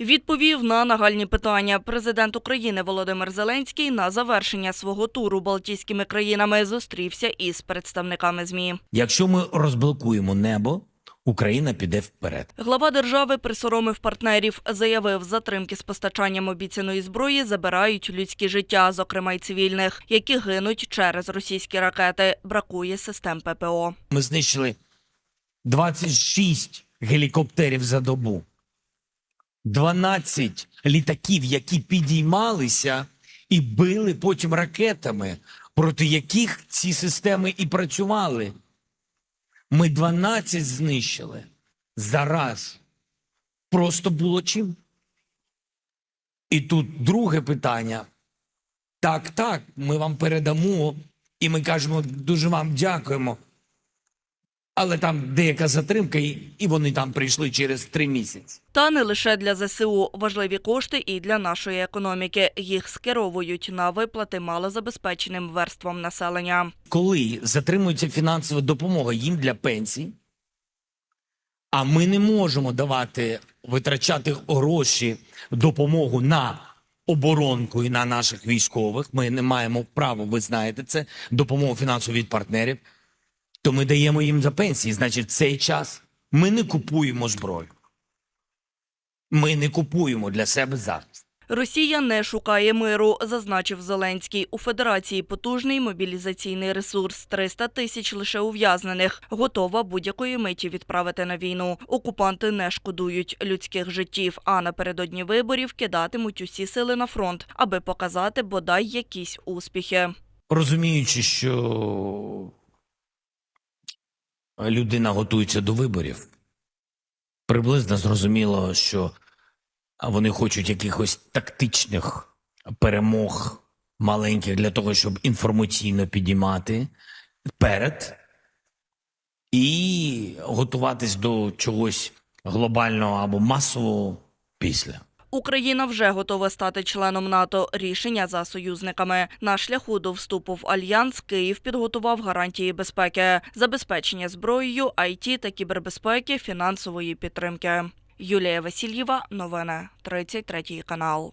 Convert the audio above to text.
Відповів на нагальні питання. Президент України Володимир Зеленський на завершення свого туру Балтійськими країнами зустрівся із представниками ЗМІ. Якщо ми розблокуємо небо, Україна піде вперед. Глава держави присоромив партнерів, заявив, затримки з постачанням обіцяної зброї забирають людські життя, зокрема й цивільних, які гинуть через російські ракети. Бракує систем ППО. Ми знищили 26 гелікоптерів за добу, 12 літаків, які підіймалися і били потім ракетами, проти яких ці системи і працювали. Ми 12 знищили зараз. Просто було чим. І тут друге питання. Так, так, ми вам передамо, і ми кажемо, дуже вам дякуємо. Але там деяка затримка, і, і вони там прийшли через три місяці. Та не лише для ЗСУ важливі кошти і для нашої економіки. Їх скеровують на виплати малозабезпеченим верствам населення. Коли затримується фінансова допомога їм для пенсій, а ми не можемо давати витрачати гроші, допомогу на оборонку і на наших військових. Ми не маємо права, ви знаєте це, допомогу фінансову від партнерів. То ми даємо їм за пенсії. Значить, в цей час ми не купуємо зброю. Ми не купуємо для себе захист. Росія не шукає миру, зазначив Зеленський. У Федерації потужний мобілізаційний ресурс 300 тисяч лише ув'язнених. Готова будь-якої миті відправити на війну. Окупанти не шкодують людських життів, а напередодні виборів кидатимуть усі сили на фронт, аби показати бодай якісь успіхи. розуміючи, що людина готується до виборів, приблизно зрозуміло, що вони хочуть якихось тактичних перемог маленьких для того, щоб інформаційно підіймати перед і готуватись до чогось глобального або масового після. Україна вже готова стати членом НАТО. Рішення за союзниками. На шляху до вступу в альянс Київ підготував гарантії безпеки, забезпечення зброєю, IT та кібербезпеки, фінансової підтримки. Юлія Васильєва, новини 33 канал.